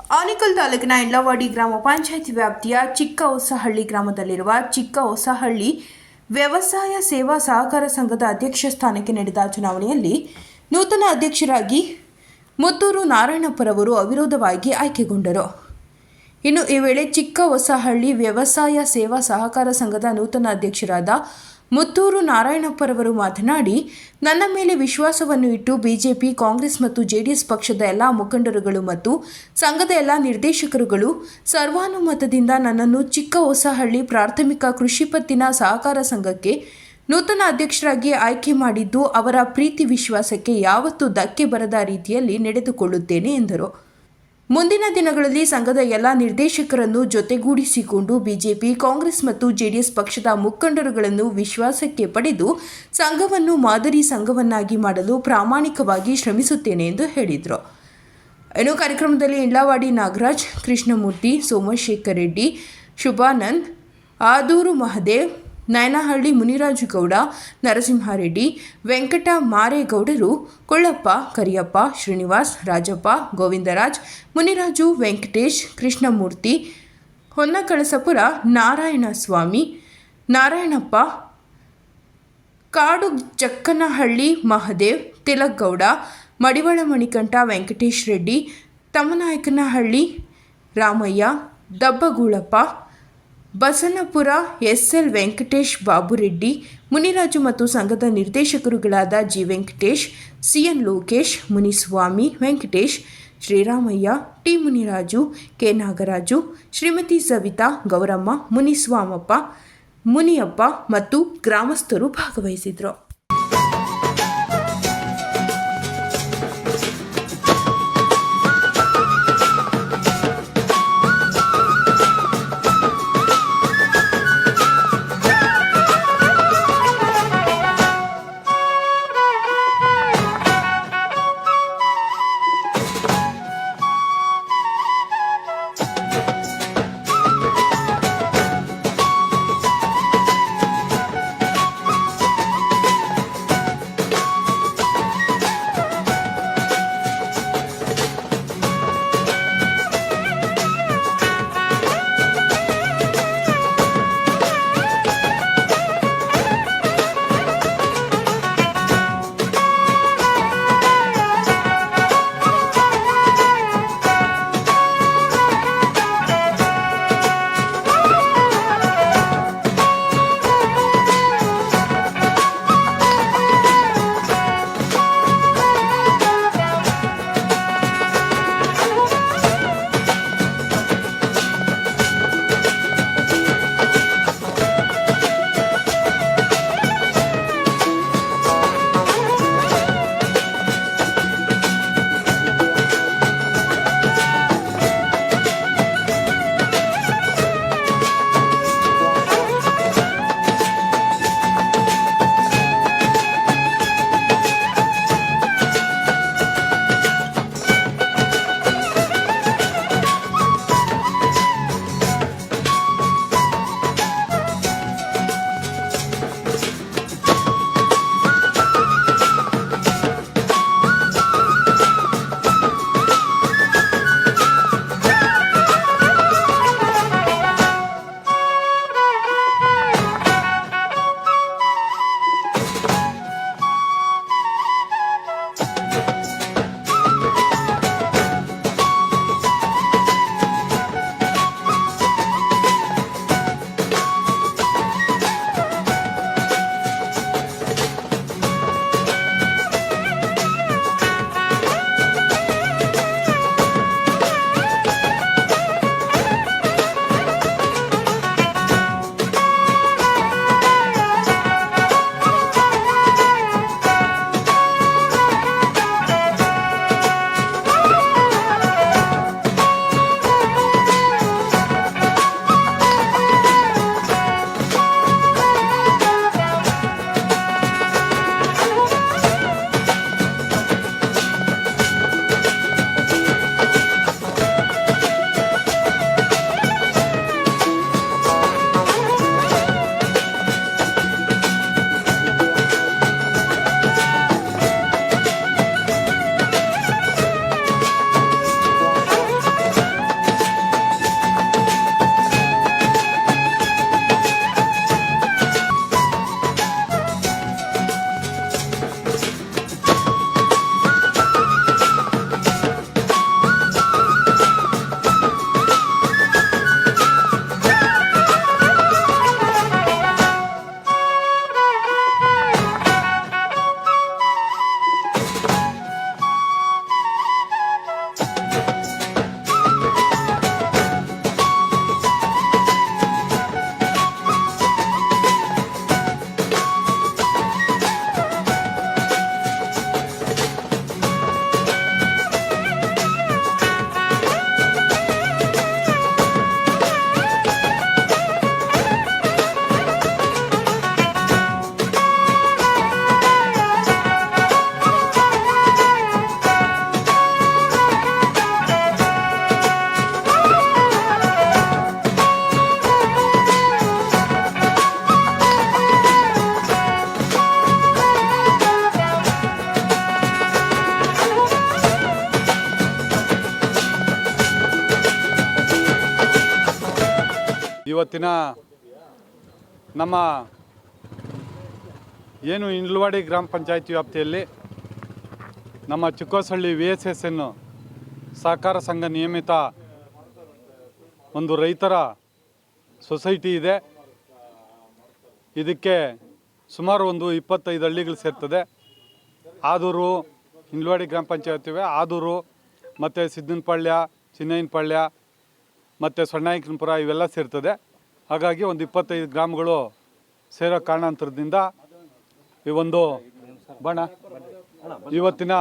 ಆನೇಕಲ್ ತಾಲೂಕಿನ ಇಂಡ್ಲವಾಡಿ ಗ್ರಾಮ ಪಂಚಾಯತಿ ವ್ಯಾಪ್ತಿಯ ಚಿಕ್ಕ ಹೊಸಹಳ್ಳಿ ಗ್ರಾಮದಲ್ಲಿರುವ ಚಿಕ್ಕ ಹೊಸಹಳ್ಳಿ ವ್ಯವಸಾಯ ಸೇವಾ ಸಹಕಾರ ಸಂಘದ ಅಧ್ಯಕ್ಷ ಸ್ಥಾನಕ್ಕೆ ನಡೆದ ಚುನಾವಣೆಯಲ್ಲಿ ನೂತನ ಅಧ್ಯಕ್ಷರಾಗಿ ಮುತ್ತೂರು ನಾರಾಯಣಪ್ಪರವರು ಅವಿರೋಧವಾಗಿ ಆಯ್ಕೆಗೊಂಡರು. ಇನ್ನು ಈ ವೇಳೆ ಚಿಕ್ಕ ಹೊಸಹಳ್ಳಿ ವ್ಯವಸಾಯ ಸೇವಾ ಸಹಕಾರ ಸಂಘದ ನೂತನ ಅಧ್ಯಕ್ಷರಾದ ಮುತ್ತೂರು ನಾರಾಯಣಪ್ಪರವರು ಮಾತನಾಡಿ, ನನ್ನ ಮೇಲೆ ವಿಶ್ವಾಸವನ್ನು ಇಟ್ಟು ಬಿಜೆಪಿ, ಕಾಂಗ್ರೆಸ್ ಮತ್ತು ಜೆಡಿಎಸ್ ಪಕ್ಷದ ಎಲ್ಲ ಮುಖಂಡರುಗಳು ಮತ್ತು ಸಂಘದ ಎಲ್ಲ ನಿರ್ದೇಶಕರುಗಳು ಸರ್ವಾನುಮತದಿಂದ ನನ್ನನ್ನು ಚಿಕ್ಕ ಹೊಸಹಳ್ಳಿ ಪ್ರಾಥಮಿಕ ಕೃಷಿ ಪತ್ತಿನ ಸಹಕಾರ ಸಂಘಕ್ಕೆ ನೂತನ ಅಧ್ಯಕ್ಷರಾಗಿ ಆಯ್ಕೆ ಮಾಡಿದ್ದು, ಅವರ ಪ್ರೀತಿ ವಿಶ್ವಾಸಕ್ಕೆ ಯಾವತ್ತೂ ಧಕ್ಕೆ ಬರದ ರೀತಿಯಲ್ಲಿ ನಡೆದುಕೊಳ್ಳುತ್ತೇನೆ ಎಂದರು. ಮುಂದಿನ ದಿನಗಳಲ್ಲಿ ಸಂಘದ ಎಲ್ಲ ನಿರ್ದೇಶಕರನ್ನು ಜೊತೆಗೂಡಿಸಿಕೊಂಡು ಬಿಜೆಪಿ, ಕಾಂಗ್ರೆಸ್ ಮತ್ತು ಜೆಡಿಎಸ್ ಪಕ್ಷದ ಮುಖಂಡರುಗಳನ್ನು ವಿಶ್ವಾಸಕ್ಕೆ ಪಡೆದು ಸಂಘವನ್ನು ಮಾದರಿ ಸಂಘವನ್ನಾಗಿ ಮಾಡಲು ಪ್ರಾಮಾಣಿಕವಾಗಿ ಶ್ರಮಿಸುತ್ತೇನೆ ಎಂದು ಹೇಳಿದರು. ಇನ್ನು ಕಾರ್ಯಕ್ರಮದಲ್ಲಿ ಇಂಡ್ಲಾವಾಡಿ ನಾಗರಾಜ್, ಕೃಷ್ಣಮೂರ್ತಿ, ಸೋಮಶೇಖರ್ ರೆಡ್ಡಿ, ಶುಭಾನಂದ್, ಆದೂರು ಮಹದೇವ್ ನಾಯನಹಳ್ಳಿ ಮುನಿರಾಜುಗೌಡ ನರಸಿಂಹಾರೆಡ್ಡಿ, ವೆಂಕಟ ಮಾರೇಗೌಡರು, ಕೊಳ್ಳಪ್ಪ, ಕರಿಯಪ್ಪ, ಶ್ರೀನಿವಾಸ್, ರಾಜಪ್ಪ, ಗೋವಿಂದರಾಜ್, ಮುನಿರಾಜು, ವೆಂಕಟೇಶ್, ಕೃಷ್ಣಮೂರ್ತಿ, ಹೊನ್ನಕಳಸಪುರ, ನಾರಾಯಣಸ್ವಾಮಿ, ನಾರಾಯಣಪ್ಪ, ಕಾಡು ಜಕ್ಕನಹಳ್ಳಿ ಮಹದೇವ್, ತಿಲಕ್ಗೌಡ ಮಡಿವಾಳ ಮಣಿಕಂಠ ವೆಂಕಟೇಶ್ ರೆಡ್ಡಿ, ತಮ್ಮನಾಯಕನಹಳ್ಳಿ ರಾಮಯ್ಯ, ದಬ್ಬಗೂಳಪ್ಪ ಬಸನಪುರ ಎಸ್ ಎಲ್ ವೆಂಕಟೇಶ್ ಬಾಬುರೆಡ್ಡಿ, ಮುನಿರಾಜು ಮತ್ತು ಸಂಘದ ನಿರ್ದೇಶಕರುಗಳಾದ G Venkatesh, C N Lokesh, Muniswamy Venkatesh, Sriramaiah, T Muniraju, K Nagaraju, Shrimati Savitha, Gowramma, Muniswamappa, Muniyappa ಮತ್ತು ಗ್ರಾಮಸ್ಥರು ಭಾಗವಹಿಸಿದರು. ಇವತ್ತಿನ ನಮ್ಮ ಏನು ಇಂಡ್ಲವಾಡಿ ಗ್ರಾಮ ಪಂಚಾಯತಿ ವ್ಯಾಪ್ತಿಯಲ್ಲಿ ನಮ್ಮ Chikkosahalli V S S N ಸಹಕಾರ ಸಂಘ ನಿಯಮಿತ ಒಂದು ರೈತರ ಸೊಸೈಟಿ ಇದೆ. ಇದಕ್ಕೆ ಸುಮಾರು ಒಂದು ಇಪ್ಪತ್ತೈದು ಹಳ್ಳಿಗಳು ಸೇರ್ತದೆ. ಆದೂರು ಇಂಡ್ಲವಾಡಿ ಗ್ರಾಮ ಪಂಚಾಯತ್ ಇವೆ. ಆದೂರು ಮತ್ತು ಸಿದ್ದನಪಾಳ್ಯ ಚಿನ್ನಯ್ಯನಪಾಳ್ಯ ಮತ್ತು ಸೊಣ್ಣಾಯಕನಪುರ ಇವೆಲ್ಲ ಸೇರ್ತದೆ. ಹಾಗಾಗಿ ಒಂದು ಇಪ್ಪತ್ತೈದು ಗ್ರಾಮಗಳು ಸೇರೋ ಕಾರಣಾಂತರದಿಂದ ಈ ಒಂದು ಬಣ ಇವತ್ತಿನ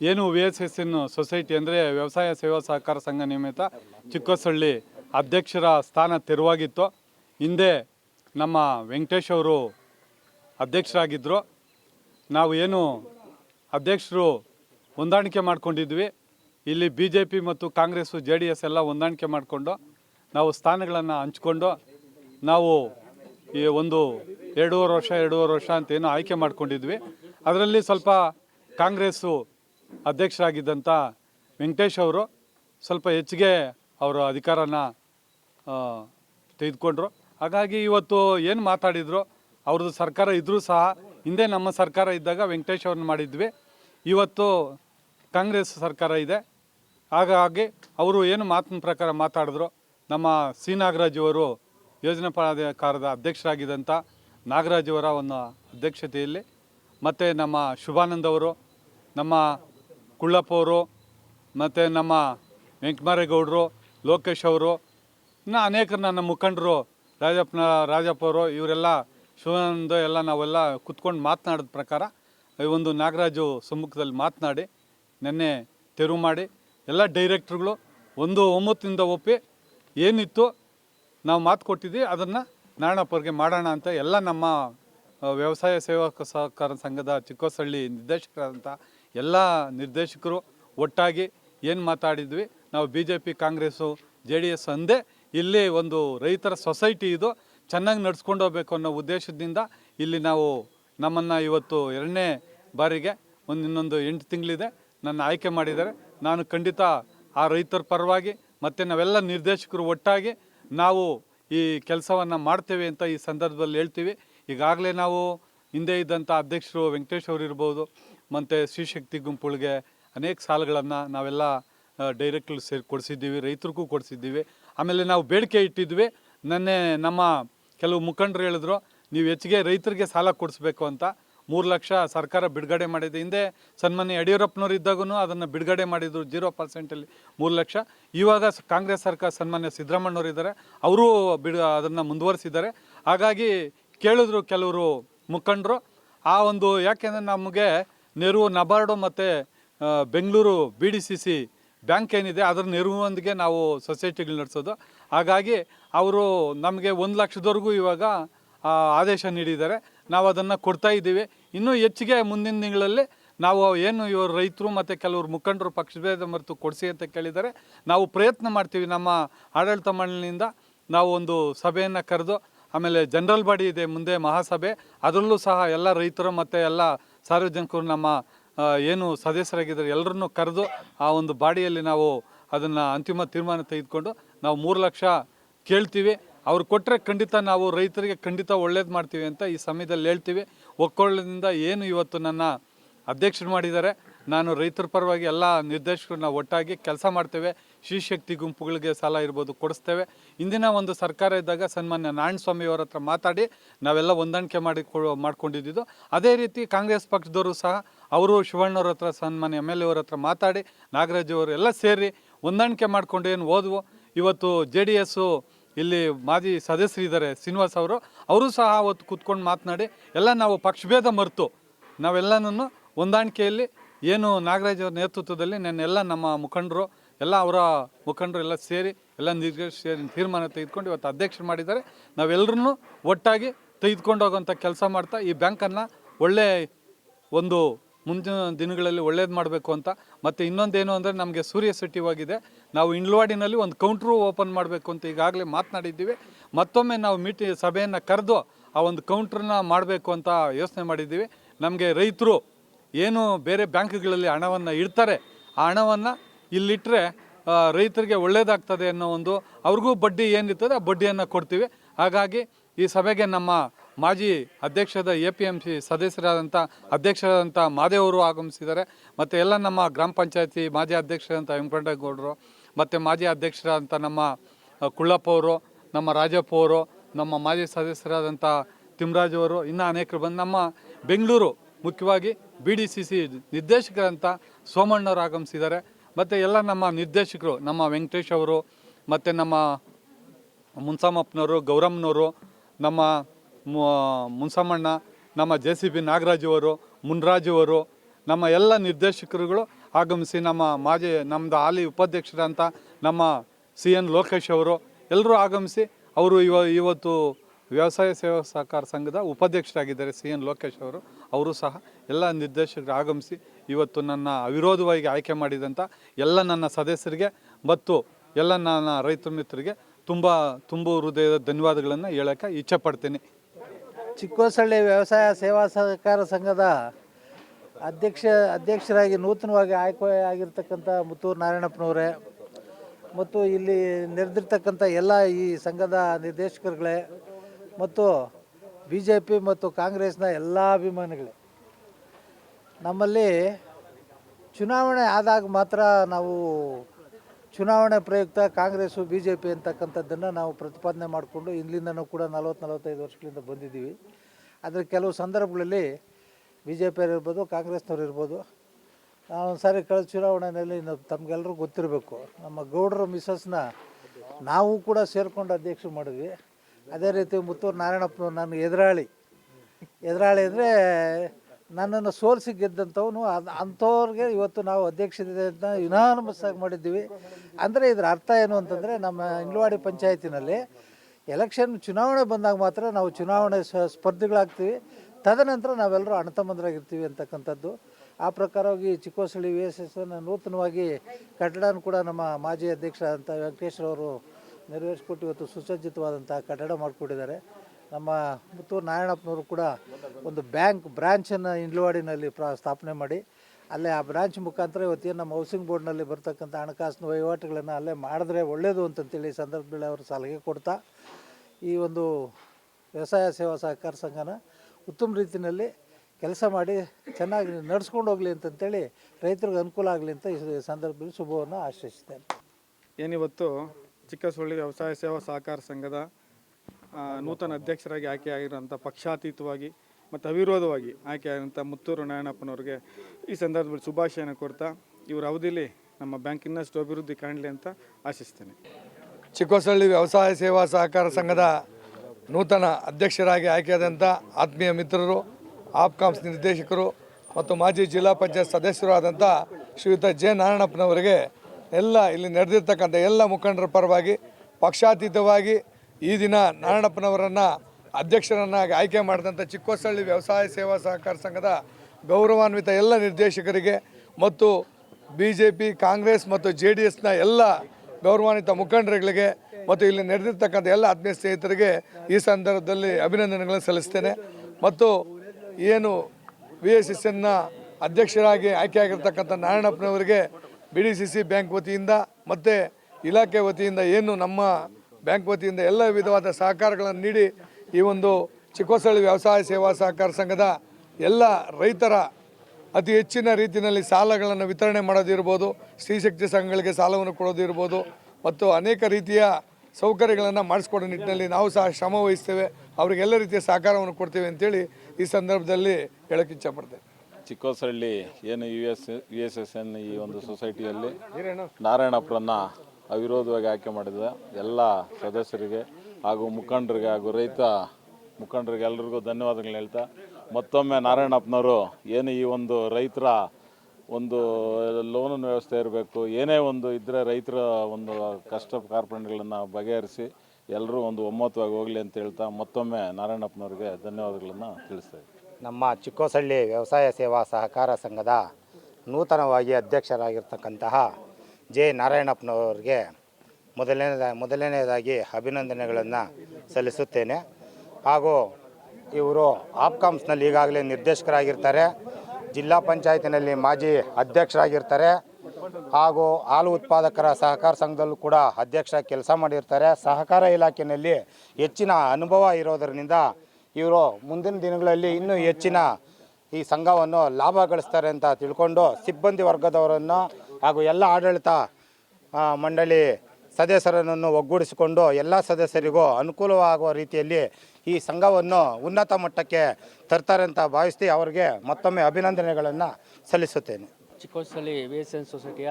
ಏನು V S S N society ಅಂದರೆ ವ್ಯವಸಾಯ ಸೇವಾ ಸಹಕಾರ ಸಂಘ ನಿಯಮಿತ ಚಿಕ್ಕಸಳ್ಳಿ ಅಧ್ಯಕ್ಷರ ಸ್ಥಾನ ತೆರವಾಗಿತ್ತು. ಹಿಂದೆ ನಮ್ಮ ವೆಂಕಟೇಶ್ ಅವರು ಅಧ್ಯಕ್ಷರಾಗಿದ್ದರು ನಾವು ಏನು ಅಧ್ಯಕ್ಷರು ಹೊಂದಾಣಿಕೆ ಮಾಡ್ಕೊಂಡಿದ್ವಿ. ಇಲ್ಲಿ ಬಿ ಜೆ ಪಿ ಮತ್ತು ಕಾಂಗ್ರೆಸ್ಸು ಜೆ ಡಿ ಎಸ್ ಎಲ್ಲ ಹೊಂದಾಣಿಕೆ ಮಾಡಿಕೊಂಡು ನಾವು ಸ್ಥಾನಗಳನ್ನು ಹಂಚ್ಕೊಂಡು ನಾವು ಈ ಒಂದು ಎರಡೂವರೆ ವರ್ಷ ಎರಡೂವರೆ ವರ್ಷ ಅಂತ ಏನೋ ಆಯ್ಕೆ ಮಾಡಿಕೊಂಡಿದ್ವಿ. ಅದರಲ್ಲಿ ಸ್ವಲ್ಪ ಕಾಂಗ್ರೆಸ್ಸು ಅಧ್ಯಕ್ಷರಾಗಿದ್ದಂಥ ವೆಂಕಟೇಶ್ ಅವರು ಸ್ವಲ್ಪ ಹೆಚ್ಚಿಗೆ ಅವರ ಅಧಿಕಾರನ ತೆಗೆದುಕೊಂಡ್ರು. ಹಾಗಾಗಿ ಇವತ್ತು ಏನು ಮಾತಾಡಿದ್ರು, ಅವ್ರದ್ದು ಸರ್ಕಾರ ಇದ್ದರೂ ಸಹ ಹಿಂದೆ ನಮ್ಮ ಸರ್ಕಾರ ಇದ್ದಾಗ ವೆಂಕಟೇಶ್ ಅವ್ರನ್ನ ಮಾಡಿದ್ವಿ. ಇವತ್ತು ಕಾಂಗ್ರೆಸ್ ಸರ್ಕಾರ ಇದೆ. ಹಾಗಾಗಿ ಅವರು ಏನು ಮಾತಿನ ಪ್ರಕಾರ ಮಾತಾಡಿದ್ರು ನಮ್ಮ ಸಿ ನಾಗರಾಜ್ ಅವರು ಯೋಜನಾ ಪ್ರಾಧಿಕಾರದ ಅಧ್ಯಕ್ಷರಾಗಿದ್ದಂಥ ನಾಗರಾಜ್ ಅವರ ಒಂದು ಅಧ್ಯಕ್ಷತೆಯಲ್ಲಿ ಮತ್ತು ನಮ್ಮ ಶುಭಾನಂದ್ ಅವರು, ನಮ್ಮ ಕುಳ್ಳಪ್ಪ ಅವರು, ಮತ್ತು ನಮ್ಮ ವೆಂಕಟಮಾರೇಗೌಡರು, ಲೋಕೇಶ್ ಅವರು, ಇನ್ನು ಅನೇಕ ನನ್ನ ಮುಖಂಡರು ರಾಜಪ್ಪನ ರಾಜಪ್ಪ ಅವರು, ಇವರೆಲ್ಲ ಶಿವಾನಂದ ಎಲ್ಲ ನಾವೆಲ್ಲ ಕುತ್ಕೊಂಡು ಮಾತನಾಡಿದ ಪ್ರಕಾರ ಈ ಒಂದು ನಾಗರಾಜು ಸಮ್ಮುಖದಲ್ಲಿ ಮಾತನಾಡಿ, ನೆನ್ನೆ ತೆರವು ಮಾಡಿ ಎಲ್ಲ ಡೈರೆಕ್ಟ್ರುಗಳು ಒಂದು ಒಮ್ಮತ್ತಿಂದ ಒಪ್ಪಿ ಏನಿತ್ತು, ನಾವು ಮಾತು ಕೊಟ್ಟಿದ್ವಿ, ಅದನ್ನು ನಾರಾಯಣಪ್ಪವ್ರಿಗೆ ಮಾಡೋಣ ಅಂತ ಎಲ್ಲ ನಮ್ಮ ವ್ಯವಸಾಯ ಸೇವಾ ಸಹಕಾರ ಸಂಘದ ಚಿಕ್ಕೋಸಳ್ಳಿ ನಿರ್ದೇಶಕರಾದಂಥ ಎಲ್ಲ ನಿರ್ದೇಶಕರು ಒಟ್ಟಾಗಿ ಏನು ಮಾತಾಡಿದ್ವಿ, ನಾವು B J P Congress J D S ಅಂದೇ ಇಲ್ಲಿ ಒಂದು ರೈತರ ಸೊಸೈಟಿ ಇದು, ಚೆನ್ನಾಗಿ ನಡ್ಸ್ಕೊಂಡು ಹೋಗ್ಬೇಕು ಅನ್ನೋ ಉದ್ದೇಶದಿಂದ ಇಲ್ಲಿ ನಾವು ನಮ್ಮನ್ನು ಇವತ್ತು ಎರಡನೇ ಬಾರಿಗೆ ಒಂದು ಇನ್ನೊಂದು ಎಂಟು ತಿಂಗಳಿದೆ, ನನ್ನ ಆಯ್ಕೆ ಮಾಡಿದ್ದಾರೆ. ನಾನು ಖಂಡಿತ ಆ ರೈತರ ಪರವಾಗಿ ಮತ್ತು ನಾವೆಲ್ಲ ನಿರ್ದೇಶಕರು ಒಟ್ಟಾಗಿ ನಾವು ಈ ಕೆಲಸವನ್ನು ಮಾಡ್ತೇವೆ ಅಂತ ಈ ಸಂದರ್ಭದಲ್ಲಿ ಹೇಳ್ತೀವಿ. ಈಗಾಗಲೇ ನಾವು ಹಿಂದೆ ಇದ್ದಂಥ ಅಧ್ಯಕ್ಷರು ವೆಂಕಟೇಶ್ ಅವರು ಇರ್ಬೋದು, ಮತ್ತು ಶ್ರೀಶಕ್ತಿ ಗುಂಪುಳಿಗೆ ಅನೇಕ ಸಾಲಗಳನ್ನು ನಾವೆಲ್ಲ ಡೈರೆಕ್ಟ್ಲು ಸೇರಿ ಕೊಡಿಸಿದ್ದೀವಿ, ರೈತರಿಗೂ ಕೊಡಿಸಿದ್ದೀವಿ. ಆಮೇಲೆ ನಾವು ಬೇಡಿಕೆ ಇಟ್ಟಿದ್ವಿ, ನನ್ನೆ ನಮ್ಮ ಕೆಲವು ಮುಖಂಡರು ಹೇಳಿದ್ರು, ನೀವು ಹೆಚ್ಚಿಗೆ ರೈತರಿಗೆ ಸಾಲ ಕೊಡಿಸ್ಬೇಕು ಅಂತ. ಮೂರು ಲಕ್ಷ ಸರ್ಕಾರ ಬಿಡುಗಡೆ ಮಾಡಿದೆ. ಹಿಂದೆ ಸನ್ಮಾನ್ಯ ಯಡಿಯೂರಪ್ಪನವ್ರು ಇದ್ದಾಗೂ ಅದನ್ನು ಬಿಡುಗಡೆ ಮಾಡಿದ್ರು ಜೀರೋ ಪರ್ಸೆಂಟಲ್ಲಿ ಮೂರು ಲಕ್ಷ. ಇವಾಗ ಕಾಂಗ್ರೆಸ್ ಸರ್ಕಾರ ಸನ್ಮಾನ್ಯ ಸಿದ್ದರಾಮಣ್ಣವ್ರು ಇದ್ದಾರೆ. ಅವರು ಬಿಡು ಅದನ್ನು ಮುಂದುವರಿಸಿದ್ದಾರೆ. ಹಾಗಾಗಿ ಕೇಳಿದ್ರು ಕೆಲವರು ಮುಖಂಡರು. ಆ ಒಂದು ಯಾಕೆಂದರೆ ನಮಗೆ ನೆರವು ನಬಾರ್ಡು ಮತ್ತು Bengaluru B D C C bank ಏನಿದೆ ಅದರ ನೆರವೊಂದಿಗೆ ನಾವು ಸೊಸೈಟಿಗಳು ನಡೆಸೋದು. ಹಾಗಾಗಿ ಅವರು ನಮಗೆ ಒಂದು ಲಕ್ಷದವರೆಗೂ ಇವಾಗ ಆದೇಶ ನೀಡಿದ್ದಾರೆ. ನಾವು ಅದನ್ನು ಕೊಡ್ತಾ ಇದ್ದೀವಿ. ಇನ್ನೂ ಹೆಚ್ಚಿಗೆ ಮುಂದಿನ ತಿಂಗಳಲ್ಲಿ ನಾವು ಏನು ಇವರು ರೈತರು ಮತ್ತು ಕೆಲವರು ಮುಖಂಡರು ಪಕ್ಷಭೇದ ಮರೆತು ಕೊಡಿಸಿ ಅಂತ ಕೇಳಿದ್ದಾರೆ. ನಾವು ಪ್ರಯತ್ನ ಮಾಡ್ತೀವಿ ನಮ್ಮ ಆಡಳಿತ ಮಂಡಳಿಯಿಂದ ನಾವು ಒಂದು ಸಭೆಯನ್ನು ಕರೆದು, ಆಮೇಲೆ ಜನರಲ್ ಬಾಡಿ ಇದೆ ಮುಂದೆ ಮಹಾಸಭೆ. ಅದರಲ್ಲೂ ಸಹ ಎಲ್ಲ ರೈತರು ಮತ್ತು ಎಲ್ಲ ಸಾರ್ವಜನಿಕರು ನಮ್ಮ ಏನು ಸದಸ್ಯರಾಗಿದ್ದಾರೆ ಎಲ್ಲರನ್ನೂ ಕರೆದು ಆ ಒಂದು ಬಾಡಿಯಲ್ಲಿ ನಾವು ಅದನ್ನು ಅಂತಿಮ ತೀರ್ಮಾನ ತೆಗೆದುಕೊಂಡು ನಾವು ಮೂರು ಲಕ್ಷ ಕೇಳ್ತೀವಿ. ಅವ್ರು ಕೊಟ್ಟರೆ ಖಂಡಿತ ನಾವು ರೈತರಿಗೆ ಖಂಡಿತ ಒಳ್ಳೇದು ಮಾಡ್ತೀವಿ ಅಂತ ಈ ಸಮಯದಲ್ಲಿ ಹೇಳ್ತೀವಿ. ಒಕ್ಕೊಳ್ಳದಿಂದ ಏನು ಇವತ್ತು ನನ್ನ ಅಧ್ಯಕ್ಷರು ಮಾಡಿದ್ದಾರೆ, ನಾನು ರೈತರ ಪರವಾಗಿ ಎಲ್ಲ ನಿರ್ದೇಶಕರನ್ನ ಒಟ್ಟಾಗಿ ಕೆಲಸ ಮಾಡ್ತೇವೆ. ಶ್ರೀಶಕ್ತಿ ಗುಂಪುಗಳಿಗೆ ಸಾಲ ಇರ್ಬೋದು ಕೊಡಿಸ್ತೇವೆ. ಇಂದಿನ ಒಂದು ಸರ್ಕಾರ ಇದ್ದಾಗ ಸನ್ಮಾನ್ಯ ನಾರಾಯಣಸ್ವಾಮಿಯವರ ಹತ್ರ ಮಾತಾಡಿ ನಾವೆಲ್ಲ ಹೊಂದಾಣಿಕೆ ಮಾಡಿ ಮಾಡ್ಕೊಂಡಿದ್ದು ಅದೇ ರೀತಿ ಕಾಂಗ್ರೆಸ್ ಪಕ್ಷದವರು ಸಹ ಅವರು ಶಿವಣ್ಣವ್ರ ಹತ್ರ, ಸನ್ಮಾನ್ಯ ಎಂ ಎಲ್ ಎ ಅವ್ರ ಹತ್ರ ಮಾತಾಡಿ ನಾಗರಾಜ್ ಅವರು ಎಲ್ಲ ಸೇರಿ ಹೊಂದಾಣಿಕೆ ಮಾಡಿಕೊಂಡು ಏನು ಓದ್ವು. ಇವತ್ತು ಜೆ ಡಿ ಎಸ್ಸು ಇಲ್ಲಿ ಮಾಜಿ ಸದಸ್ಯರಿದ್ದಾರೆ ಶ್ರೀನಿವಾಸ್ ಅವರು ಅವರು ಸಹ ಅವತ್ತು ಕೂತ್ಕೊಂಡು ಮಾತನಾಡಿ, ಎಲ್ಲ ನಾವು ಪಕ್ಷಭೇದ ಮರೆತು ನಾವೆಲ್ಲನೂ ಹೊಂದಾಣಿಕೆಯಲ್ಲಿ ಏನು ನಾಗರಾಜ್ ಅವರ ನೇತೃತ್ವದಲ್ಲಿ ನೆನ್ನೆಲ್ಲ ನಮ್ಮ ಮುಖಂಡರು, ಎಲ್ಲ ಅವರ ಮುಖಂಡರು ಎಲ್ಲ ಸೇರಿ, ಎಲ್ಲ ನಿರ್ದೇಶ ತೀರ್ಮಾನ ತೆಗೆದುಕೊಂಡು ಇವತ್ತು ಅಧ್ಯಕ್ಷರು ಮಾಡಿದ್ದಾರೆ. ನಾವೆಲ್ಲರೂ ಒಟ್ಟಾಗಿ ತೆಗೆದುಕೊಂಡು ಹೋಗೋಂಥ ಕೆಲಸ ಮಾಡ್ತಾ ಈ ಬ್ಯಾಂಕನ್ನು ಒಳ್ಳೆ ಒಂದು ಮುಂದಿನ ದಿನಗಳಲ್ಲಿ ಒಳ್ಳೇದು ಮಾಡಬೇಕು ಅಂತ. ಮತ್ತು ಇನ್ನೊಂದೇನು ಅಂದರೆ ನಮಗೆ ಸೂರ್ಯ ಸಿಟಿವಾಗಿದೆ ನಾವು ಇಂಡ್ಲವಾಡಿನಲ್ಲಿ ಒಂದು ಕೌಂಟ್ರು ಓಪನ್ ಮಾಡಬೇಕು ಅಂತ ಈಗಾಗಲೇ ಮಾತನಾಡಿದ್ದೀವಿ. ಮತ್ತೊಮ್ಮೆ ನಾವು ಮೀಟಿ ಸಭೆಯನ್ನು ಕರೆದು ಆ ಒಂದು ಕೌಂಟ್ರನ್ನ ಮಾಡಬೇಕು ಅಂತ ಯೋಚನೆ ಮಾಡಿದ್ದೀವಿ. ನಮಗೆ ರೈತರು ಏನು ಬೇರೆ ಬ್ಯಾಂಕ್ಗಳಲ್ಲಿ ಹಣವನ್ನು ಇಡ್ತಾರೆ, ಆ ಹಣವನ್ನು ಇಲ್ಲಿಟ್ಟರೆ ರೈತರಿಗೆ ಒಳ್ಳೆಯದಾಗ್ತದೆ ಅನ್ನೋ ಒಂದು ಅವ್ರಿಗೂ ಬಡ್ಡಿ ಏನಿರ್ತದೆ ಆ ಬಡ್ಡಿಯನ್ನು ಕೊಡ್ತೀವಿ. ಹಾಗಾಗಿ ಈ ಸಭೆಗೆ ನಮ್ಮ ಮಾಜಿ ಅಧ್ಯಕ್ಷರಾದ ಎ ಪಿ ಎಂ ಸಿ ಸದಸ್ಯರಾದಂಥ ಅಧ್ಯಕ್ಷರಾದಂಥ ಮಾದೇವರು ಆಗಮಿಸಿದ್ದಾರೆ. ಮತ್ತು ಎಲ್ಲ ನಮ್ಮ ಗ್ರಾಮ ಪಂಚಾಯತಿ ಮಾಜಿ ಅಧ್ಯಕ್ಷರಾದಂಥ ವೆಂಕಟೇಗೌಡರು, ಮತ್ತು ಮಾಜಿ ಅಧ್ಯಕ್ಷರಾದಂಥ ನಮ್ಮ ಕುಳ್ಳಪ್ಪ ಅವರು, ನಮ್ಮ ರಾಜಪ್ಪ ಅವರು, ನಮ್ಮ ಮಾಜಿ ಸದಸ್ಯರಾದಂಥ ತಿಮ್ಮರಾಜ್ ಅವರು, ಇನ್ನೂ ಅನೇಕರು ಬಂದು ನಮ್ಮ ಬೆಂಗಳೂರು ಮುಖ್ಯವಾಗಿ ಬಿ ಡಿ ಸಿ ಸಿ ನಿರ್ದೇಶಕರಂಥ ಸೋಮಣ್ಣವರು ಆಗಮಿಸಿದ್ದಾರೆ. ಮತ್ತು ಎಲ್ಲ ನಮ್ಮ ನಿರ್ದೇಶಕರು, ನಮ್ಮ ವೆಂಕಟೇಶ್ ಅವರು, ಮತ್ತು ನಮ್ಮ ಮುನ್ಸಾಮಪ್ಪನವರು, ಗೌರಮ್ಮನವರು, ನಮ್ಮ ಮುನ್ಸಮ್ಮಣ್ಣ ನಮ್ಮ ಜೆ ಸಿ ಬಿ ನಾಗರಾಜು ಅವರು, ಮುನ್ರಾಜು ಅವರು, ನಮ್ಮ ಎಲ್ಲ ನಿರ್ದೇಶಕರುಗಳು ಆಗಮಿಸಿ ನಮ್ಮ ಮಾಜಿ ನಮ್ಮದು ಹಾಲಿ ಉಪಾಧ್ಯಕ್ಷರಂತ ನಮ್ಮ ಸಿ ಎನ್ ಲೋಕೇಶ್ ಅವರು ಎಲ್ಲರೂ ಆಗಮಿಸಿ ಅವರು ಇವ, ಇವತ್ತು ವ್ಯವಸಾಯ ಸೇವಾ ಸಹಕಾರ ಸಂಘದ ಉಪಾಧ್ಯಕ್ಷರಾಗಿದ್ದಾರೆ ಸಿ ಎನ್ ಲೋಕೇಶ್ ಅವರು. ಅವರು ಸಹ ಎಲ್ಲ ನಿರ್ದೇಶಕರು ಆಗಮಿಸಿ ಇವತ್ತು ನನ್ನ ಅವಿರೋಧವಾಗಿ ಆಯ್ಕೆ ಮಾಡಿದಂಥ ಎಲ್ಲ ನನ್ನ ಸದಸ್ಯರಿಗೆ ಮತ್ತು ಎಲ್ಲ ನನ್ನ ರೈತ ಮಿತ್ರರಿಗೆ ತುಂಬ ತುಂಬ ಹೃದಯದ ಧನ್ಯವಾದಗಳನ್ನು ಹೇಳೋಕ್ಕೆ ಇಚ್ಛೆ ಪಡ್ತೀನಿ. ಚಿಕ್ಕೋಸಳ್ಳಿ ವ್ಯವಸಾಯ ಸೇವಾ ಸಹಕಾರ ಸಂಘದ ಅಧ್ಯಕ್ಷ, ಅಧ್ಯಕ್ಷರಾಗಿ ನೂತನವಾಗಿ ಆಯ್ಕೆ ಆಗಿರ್ತಕ್ಕಂಥ ಮುತ್ತೂರು ನಾರಾಯಣಪ್ಪನವರೇ, ಮತ್ತು ಇಲ್ಲಿ ನೆರೆದಿರ್ತಕ್ಕಂಥ ಎಲ್ಲ ಈ ಸಂಘದ ನಿರ್ದೇಶಕರುಗಳೇ, ಮತ್ತು ಬಿ ಜೆ ಪಿ ಮತ್ತು ಕಾಂಗ್ರೆಸ್ನ ಎಲ್ಲ ಅಭಿಮಾನಿಗಳೇ. ನಮ್ಮಲ್ಲಿ ಚುನಾವಣೆ ಆದಾಗ ಮಾತ್ರ ನಾವು ಚುನಾವಣೆ ಪ್ರಯುಕ್ತ ಕಾಂಗ್ರೆಸ್ಸು ಬಿ ಜೆ ಪಿ ಅಂತಕ್ಕಂಥದ್ದನ್ನು ನಾವು ಪ್ರತಿಪಾದನೆ ಮಾಡಿಕೊಂಡು ಇಲ್ಲಿಂದನೂ ಕೂಡ ನಲವತ್ತು, ನಲವತ್ತೈದು ವರ್ಷಗಳಿಂದ ಬಂದಿದ್ದೀವಿ. ಆದರೆ ಕೆಲವು ಸಂದರ್ಭಗಳಲ್ಲಿ ಬಿ ಜೆ ಪಿಯವ್ರು ಇರ್ಬೋದು ಕಾಂಗ್ರೆಸ್ನವ್ರು ಇರ್ಬೋದು ನಾವು ಒಂದು ಸಾರಿ ಕಳೆದ ಚುನಾವಣೆಯಲ್ಲಿ ನಾವು ತಮಗೆಲ್ಲರೂ ಗೊತ್ತಿರಬೇಕು. ನಮ್ಮ ಗೌಡರ ಮಿಸಸ್ನ ನಾವು ಕೂಡ ಸೇರಿಕೊಂಡು ಅಧ್ಯಕ್ಷರು ಮಾಡಿದ್ವಿ. ಅದೇ ರೀತಿ ಮುತ್ತೂರು ನಾರಾಯಣಪ್ಪನವ್ರು ನಾನು ಎದುರಾಳಿ. ಎದುರಾಳಿ ಅಂದರೆ ನನ್ನನ್ನು ಸೋಲಿಸಿ ಗೆದ್ದಂಥವನು ಅದು ಅಂಥವ್ರಿಗೆ ಇವತ್ತು ನಾವು ಅಧ್ಯಕ್ಷತೆ ಯುನಾನಮಸ್ ಆಗಿ ಮಾಡಿದ್ದೀವಿ. ಅಂದರೆ ಇದರ ಅರ್ಥ ಏನು ಅಂತಂದರೆ ನಮ್ಮ ಇಂಗ್ಲವಾಡಿ ಪಂಚಾಯತಿನಲ್ಲಿ ಎಲೆಕ್ಷನ್ ಚುನಾವಣೆ ಬಂದಾಗ ಮಾತ್ರ ನಾವು ಚುನಾವಣೆ ಸ್ಪರ್ಧಿಗಳಾಗ್ತೀವಿ. ತದನಂತರ ನಾವೆಲ್ಲರೂ ಅಣತಮಂದರಾಗಿರ್ತೀವಿ ಅಂತಕ್ಕಂಥದ್ದು. ಆ ಪ್ರಕಾರವಾಗಿ ಚಿಕ್ಕೋಸಳ್ಳಿ ವಿ ಎಸ್ ಎಸ್ ನೂತನವಾಗಿ ಕಟ್ಟಡನ ಕೂಡ ನಮ್ಮ ಮಾಜಿ ಅಧ್ಯಕ್ಷರಾದಂಥ ವೆಂಕಟೇಶ್ವರವರು ನೆರವೇರಿಸ್ಕೊಟ್ಟು ಇವತ್ತು ಸುಸಜ್ಜಿತವಾದಂಥ ಕಟ್ಟಡ ಮಾಡಿಕೊಟ್ಟಿದ್ದಾರೆ. ನಮ್ಮ ಮುತ್ತೂರು ನಾರಾಯಣಪ್ಪನವರು ಕೂಡ ಒಂದು ಬ್ಯಾಂಕ್ ಬ್ರ್ಯಾಂಚನ್ನು ಇಂಡ್ಲವಾಡಿನಲ್ಲಿ ಪ್ರಾ ಸ್ಥಾಪನೆ ಮಾಡಿ, ಅಲ್ಲೇ ಆ ಬ್ರಾಂಚ್ ಮುಖಾಂತರ ಇವತ್ತೇನು ನಮ್ಮ ಹೌಸಿಂಗ್ ಬೋರ್ಡ್ನಲ್ಲಿ ಬರ್ತಕ್ಕಂಥ ಹಣಕಾಸಿನ ವಹಿವಾಟುಗಳನ್ನು ಅಲ್ಲೇ ಮಾಡಿದ್ರೆ ಒಳ್ಳೆಯದು ಅಂತಂತೇಳಿ ಸಂದರ್ಭದಲ್ಲಿ ಅವರು ಸಲಹೆ ಕೊಡ್ತಾ, ಈ ಒಂದು ವ್ಯವಸಾಯ ಸೇವಾ ಸಹಕಾರ ಸಂಘನ ಉತ್ತಮ ರೀತಿಯಲ್ಲಿ ಕೆಲಸ ಮಾಡಿ ಚೆನ್ನಾಗಿ ನಡೆಸ್ಕೊಂಡು ಹೋಗಲಿ ಅಂತಂತೇಳಿ ರೈತರಿಗೆ ಅನುಕೂಲ ಆಗಲಿ ಅಂತ ಈ ಸಂದರ್ಭದಲ್ಲಿ ಶುಭವನ್ನು ಆಶ್ರಯಿಸ್ತೇನೆ ಏನಿವತ್ತು ಚಿಕ್ಕಸೊಳ್ಳಿ ವ್ಯವಸಾಯ ಸೇವಾ ಸಹಕಾರ ಸಂಘದ ನೂತನ ಅಧ್ಯಕ್ಷರಾಗಿ ಆಯ್ಕೆಯಾಗಿರೋಂಥ ಪಕ್ಷಾತೀತವಾಗಿ ಮತ್ತು ಅವಿರೋಧವಾಗಿ ಆಯ್ಕೆಯಾಗಿರೋಂಥ ಮುತ್ತೂರು ನಾರಾಯಣಪ್ಪನವ್ರಿಗೆ ಈ ಸಂದರ್ಭದಲ್ಲಿ ಶುಭಾಶಯನ ಕೊಡ್ತಾ ಇವರ ಅವಧಿಲಿ ನಮ್ಮ ಬ್ಯಾಂಕ್ ಇನ್ನಷ್ಟು ಅಭಿವೃದ್ಧಿ ಕಾಣಲಿ ಅಂತ ಆಶಿಸ್ತೇನೆ. ಚಿಕ್ಕೋಸಳ್ಳಿ ವ್ಯವಸಾಯ ಸೇವಾ ಸಹಕಾರ ಸಂಘದ ನೂತನ ಅಧ್ಯಕ್ಷರಾಗಿ ಆಯ್ಕೆಯಾದಂಥ ಆತ್ಮೀಯ ಮಿತ್ರರು, ಆಪ್ಕಾಮ್ಸ್ ನಿರ್ದೇಶಕರು ಮತ್ತು ಮಾಜಿ ಜಿಲ್ಲಾ ಪಂಚಾಯತ್ ಸದಸ್ಯರು ಆದಂಥ ಶ್ರೀಯುತ ಜೆ ನಾರಾಯಣಪ್ಪನವರಿಗೆ ಎಲ್ಲ ಇಲ್ಲಿ ನಡೆದಿರ್ತಕ್ಕಂಥ ಎಲ್ಲ ಮುಖಂಡರ ಪರವಾಗಿ ಪಕ್ಷಾತೀತವಾಗಿ ಈ ದಿನ ನಾರಾಯಣಪ್ಪನವರನ್ನು ಅಧ್ಯಕ್ಷರನ್ನಾಗಿ ಆಯ್ಕೆ ಮಾಡಿದಂಥ ಚಿಕ್ಕೋಸಳ್ಳಿ ವ್ಯವಸಾಯ ಸೇವಾ ಸಹಕಾರ ಸಂಘದ ಗೌರವಾನ್ವಿತ ಎಲ್ಲ ನಿರ್ದೇಶಕರಿಗೆ ಮತ್ತು ಬಿ ಜೆ ಪಿ ಕಾಂಗ್ರೆಸ್ ಮತ್ತು ಜೆ ಡಿ ಎಸ್ನ ಎಲ್ಲ ಗೌರವಾನ್ವಿತ ಮುಖಂಡರುಗಳಿಗೆ ಮತ್ತು ಇಲ್ಲಿ ನಡೆದಿರ್ತಕ್ಕಂಥ ಎಲ್ಲ ಆತ್ಮೀಯ ಸ್ನೇಹಿತರಿಗೆ ಈ ಸಂದರ್ಭದಲ್ಲಿ ಅಭಿನಂದನೆಗಳನ್ನು ಸಲ್ಲಿಸ್ತೇನೆ. ಮತ್ತು ಏನು ವಿ ಎಸ್ ಎಸ್ ಎನ್ನ ಅಧ್ಯಕ್ಷರಾಗಿ ಆಯ್ಕೆಯಾಗಿರ್ತಕ್ಕಂಥ ನಾರಾಯಣಪ್ಪನವರಿಗೆ B D C C bank ವತಿಯಿಂದ ಮತ್ತು ಇಲಾಖೆ ವತಿಯಿಂದ ಏನು ನಮ್ಮ ಬ್ಯಾಂಕ್ ವತಿಯಿಂದ ಎಲ್ಲ ವಿಧವಾದ ಸಹಕಾರಗಳನ್ನು ನೀಡಿ ಈ ಒಂದು ಚಿಕ್ಕೋಸಳ್ಳಿ ವ್ಯವಸಾಯ ಸೇವಾ ಸಹಕಾರ ಸಂಘದ ಎಲ್ಲ ರೈತರ ಅತಿ ಹೆಚ್ಚಿನ ರೀತಿಯಲ್ಲಿ ಸಾಲಗಳನ್ನು ವಿತರಣೆ ಮಾಡೋದಿರ್ಬೋದು ಸ್ತ್ರೀಶಕ್ತಿ ಸಂಘಗಳಿಗೆ ಸಾಲವನ್ನು ಕೊಡೋದಿರ್ಬೋದು ಮತ್ತು ಅನೇಕ ರೀತಿಯ ಸೌಕರ್ಯಗಳನ್ನು ಮಾಡಿಸ್ಕೊಡೋ ನಿಟ್ಟಿನಲ್ಲಿ ನಾವು ಸಹ ಶ್ರಮ ವಹಿಸ್ತೇವೆ. ಅವರಿಗೆಲ್ಲ ರೀತಿಯ ಸಹಕಾರವನ್ನು ಕೊಡ್ತೇವೆ ಅಂತೇಳಿ ಈ ಸಂದರ್ಭದಲ್ಲಿ ಹೇಳಕ್ಕೆ ಇಚ್ಛಪಡ್ತೇನೆ. ಚಿಕ್ಕೋಸಳ್ಳಿ ಏನು U S U S S N ಈ ಒಂದು ಸೊಸೈಟಿಯಲ್ಲಿ ನಾರಾಯಣಪ್ಪರನ್ನ ಅವಿರೋಧವಾಗಿ ಆಯ್ಕೆ ಮಾಡಿದ ಎಲ್ಲ ಸದಸ್ಯರಿಗೆ ಹಾಗೂ ಮುಖಂಡರಿಗೆ ಹಾಗೂ ರೈತ ಮುಖಂಡರಿಗೆ ಎಲ್ಲರಿಗೂ ಧನ್ಯವಾದಗಳನ್ನ ಹೇಳ್ತಾ, ಮತ್ತೊಮ್ಮೆ ನಾರಾಯಣಪ್ಪನವರು, ಏನು ಈ ಒಂದು ರೈತರ ಒಂದು ಲೋನ್ ವ್ಯವಸ್ಥೆ ಇರಬೇಕು, ಏನೇ ಒಂದು ಇದ್ದರೆ ರೈತರ ಒಂದು ಕಷ್ಟ ಕಾರ್ಪಣ್ಯಗಳನ್ನು ಬಗೆಹರಿಸಿ ಎಲ್ಲರೂ ಒಂದು ಒಮ್ಮತವಾಗಿ ಹೋಗಲಿ ಅಂತ ಹೇಳ್ತಾ, ಮತ್ತೊಮ್ಮೆ ನಾರಾಯಣಪ್ಪನವ್ರಿಗೆ ಧನ್ಯವಾದಗಳನ್ನು ತಿಳಿಸ್ತಾ ನಮ್ಮ ಚಿಕ್ಕೋಸಳ್ಳಿ ವ್ಯವಸಾಯ ಸೇವಾ ಸಹಕಾರ ಸಂಘದ ನೂತನವಾಗಿ ಅಧ್ಯಕ್ಷರಾಗಿರ್ತಕ್ಕಂತಹ ಜೆ. ನಾರಾಯಣಪ್ಪನವರಿಗೆ ಮೊದಲನೇದ, ಮೊದಲನೆಯದಾಗಿ ಅಭಿನಂದನೆಗಳನ್ನು ಸಲ್ಲಿಸುತ್ತೇನೆ. ಹಾಗೂ ಇವರು ಆಪ್ಕಾಮ್ಸ್ನಲ್ಲಿ ಈಗಾಗಲೇ ನಿರ್ದೇಶಕರಾಗಿರ್ತಾರೆ. ಜಿಲ್ಲಾ ಪಂಚಾಯತಿನಲ್ಲಿ ಮಾಜಿ ಅಧ್ಯಕ್ಷರಾಗಿರ್ತಾರೆ. ಹಾಗೂ ಹಾಲು ಉತ್ಪಾದಕರ ಸಹಕಾರ ಸಂಘದಲ್ಲೂ ಕೂಡ ಅಧ್ಯಕ್ಷ ಕೆಲಸ ಮಾಡಿರ್ತಾರೆ. ಸಹಕಾರ ಇಲಾಖೆಯಲ್ಲಿ ಹೆಚ್ಚಿನ ಅನುಭವ ಇರೋದರಿಂದ ಇವರು ಮುಂದಿನ ದಿನಗಳಲ್ಲಿ ಇನ್ನೂ ಹೆಚ್ಚಿನ ಈ ಸಂಘವನ್ನು ಲಾಭ ಗಳಿಸ್ತಾರೆ ಅಂತ ತಿಳ್ಕೊಂಡು ಸಿಬ್ಬಂದಿ ವರ್ಗದವರನ್ನು ಹಾಗೂ ಎಲ್ಲ ಆಡಳಿತ ಮಂಡಳಿ ಸದಸ್ಯರನ್ನು ಒಗ್ಗೂಡಿಸಿಕೊಂಡು ಎಲ್ಲ ಸದಸ್ಯರಿಗೂ ಅನುಕೂಲವಾಗುವ ರೀತಿಯಲ್ಲಿ ಈ ಸಂಘವನ್ನು ಉನ್ನತ ಮಟ್ಟಕ್ಕೆ ತರ್ತಾರೆ ಅಂತ ಭಾವಿಸಿ ಅವರಿಗೆ ಮತ್ತೊಮ್ಮೆ ಅಭಿನಂದನೆಗಳನ್ನು ಸಲ್ಲಿಸುತ್ತೇನೆ. ಚಿಕ್ಕೋಸ್ಸಲ್ಲಿ ವಿ ಎಸ್ ಎನ್ ಸೊಸೈಟಿಯ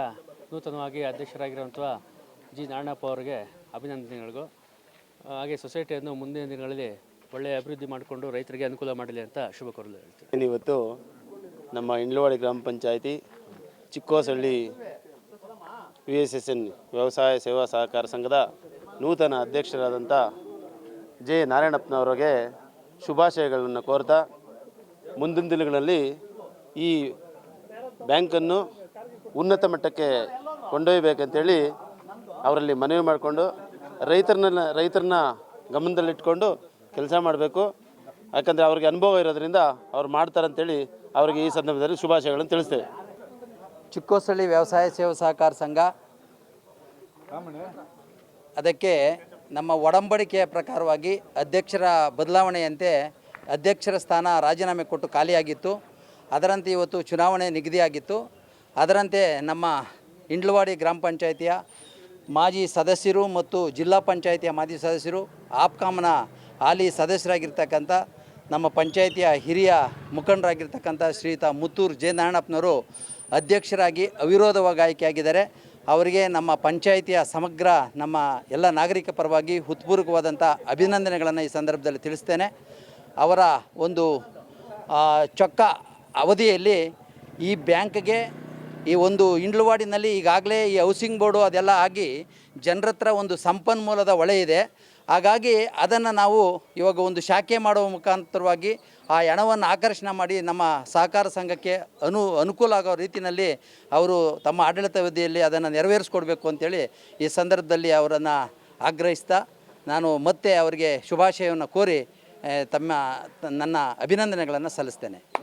ನೂತನವಾಗಿ ಅಧ್ಯಕ್ಷರಾಗಿರುವಂಥ ಜಿ ನಾರಾಯಣಪ್ಪ ಅವರಿಗೆ ಅಭಿನಂದನೆಗಳು. ಹಾಗೆ ಸೊಸೈಟಿಯನ್ನು ಮುಂದಿನ ದಿನಗಳಲ್ಲಿ ಒಳ್ಳೆಯ ಅಭಿವೃದ್ಧಿ ಮಾಡಿಕೊಂಡು ರೈತರಿಗೆ ಅನುಕೂಲ ಮಾಡಲಿ ಅಂತ ಶುಭ ಕೋರಲು ಹೇಳ್ತೀನಿ. ಇವತ್ತು ನಮ್ಮ ಇಂಡ್ಲವಾಡಿ ಗ್ರಾಮ panchayat Chikkosalli V S S N ವ್ಯವಸಾಯ ಸೇವಾ ಸಹಕಾರ ಸಂಘದ ನೂತನ ಅಧ್ಯಕ್ಷರಾದಂಥ ಜೆ ನಾರಾಯಣಪ್ಪನವರಿಗೆ ಶುಭಾಶಯಗಳನ್ನು ಕೋರ್ತಾ ಮುಂದಿನ ದಿನಗಳಲ್ಲಿ ಈ ಬ್ಯಾಂಕನ್ನು ಉನ್ನತ ಮಟ್ಟಕ್ಕೆ ಕೊಂಡೊಯ್ಯಬೇಕಂತೇಳಿ ಅವರಲ್ಲಿ ಮನವಿ ಮಾಡಿಕೊಂಡು ರೈತರನ್ನ ರೈತರನ್ನ ಗಮನದಲ್ಲಿಟ್ಕೊಂಡು ಕೆಲಸ ಮಾಡಬೇಕು. ಯಾಕಂದರೆ ಅವ್ರಿಗೆ ಅನುಭವ ಇರೋದ್ರಿಂದ ಅವ್ರು ಮಾಡ್ತಾರಂತೇಳಿ ಅವರಿಗೆ ಈ ಸಂದರ್ಭದಲ್ಲಿ ಶುಭಾಶಯಗಳನ್ನು ತಿಳಿಸ್ತೇವೆ. ಚಿಕ್ಕೋಸಳ್ಳಿ ವ್ಯವಸಾಯ ಸೇವಾ ಸಹಕಾರ ಸಂಘ. ಅದಕ್ಕೆ ನಮ್ಮ ಒಡಂಬಡಿಕೆಯ ಪ್ರಕಾರವಾಗಿ ಅಧ್ಯಕ್ಷರ ಬದಲಾವಣೆಯಂತೆ ಅಧ್ಯಕ್ಷರ ಸ್ಥಾನ ರಾಜೀನಾಮೆ ಕೊಟ್ಟು ಖಾಲಿಯಾಗಿತ್ತು. ಅದರಂತೆ ಇವತ್ತು ಚುನಾವಣೆ ನಿಗದಿಯಾಗಿತ್ತು. ಅದರಂತೆ ನಮ್ಮ ಇಂಡ್ಲವಾಡಿ ಗ್ರಾಮ ಪಂಚಾಯಿತಿಯ ಮಾಜಿ ಸದಸ್ಯರು ಮತ್ತು ಜಿಲ್ಲಾ ಪಂಚಾಯಿತಿಯ ಮಾಜಿ ಸದಸ್ಯರು, ಆಪ್ಕಾಮ್ನ ಹಾಲಿ ಸದಸ್ಯರಾಗಿರ್ತಕ್ಕಂಥ ನಮ್ಮ ಪಂಚಾಯಿತಿಯ ಹಿರಿಯ ಮುಖಂಡರಾಗಿರ್ತಕ್ಕಂಥ ಶ್ರೀಯುತ ಮುತ್ತೂರು ಜೆ ನಾರಾಯಣಪ್ಪನವರು ಅಧ್ಯಕ್ಷರಾಗಿ ಅವಿರೋಧವಾಗಿ ಆಯ್ಕೆಯಾಗಿದ್ದಾರೆ ಅವರಿಗೆ ನಮ್ಮ ಪಂಚಾಯಿತಿಯ ಸಮಗ್ರ ನಮ್ಮ ಎಲ್ಲ ನಾಗರಿಕ ಪರವಾಗಿ ಹೃತ್ಪೂರ್ವಕವಾದಂಥ ಅಭಿನಂದನೆಗಳನ್ನು ಈ ಸಂದರ್ಭದಲ್ಲಿ ತಿಳಿಸ್ತೇನೆ. ಅವರ ಒಂದು ಚೊಕ್ಕ ಅವಧಿಯಲ್ಲಿ ಈ ಬ್ಯಾಂಕ್ಗೆ ಈ ಒಂದು ಇಂಡ್ಲವಾಡಿನಲ್ಲಿ ಈಗಾಗಲೇ ಈ ಹೌಸಿಂಗ್ ಬೋರ್ಡು ಅದೆಲ್ಲ ಆಗಿ ಜನರ ಹತ್ರ ಒಂದು ಸಂಪನ್ಮೂಲದ ಹೊಳೆ ಇದೆ. ಹಾಗಾಗಿ ಅದನ್ನು ನಾವು ಇವಾಗ ಒಂದು ಶಾಖೆ ಮಾಡುವ ಮುಖಾಂತರವಾಗಿ ಆ ಹಣವನ್ನು ಆಕರ್ಷಣೆ ಮಾಡಿ ನಮ್ಮ ಸಹಕಾರ ಸಂಘಕ್ಕೆ ಅನು ಅನುಕೂಲ ಆಗೋ ರೀತಿಯಲ್ಲಿ ಅವರು ತಮ್ಮ ಆಡಳಿತ ಅವಧಿಯಲ್ಲಿ ಅದನ್ನು ನೆರವೇರಿಸ್ಕೊಡ್ಬೇಕು ಅಂತೇಳಿ ಈ ಸಂದರ್ಭದಲ್ಲಿ ಅವರನ್ನು ಆಗ್ರಹಿಸ್ತಾ ನಾನು ಮತ್ತೆ ಅವರಿಗೆ ಶುಭಾಶಯವನ್ನು ಕೋರಿ ತಮ್ಮ, ನನ್ನ ಅಭಿನಂದನೆಗಳನ್ನು ಸಲ್ಲಿಸ್ತೇನೆ.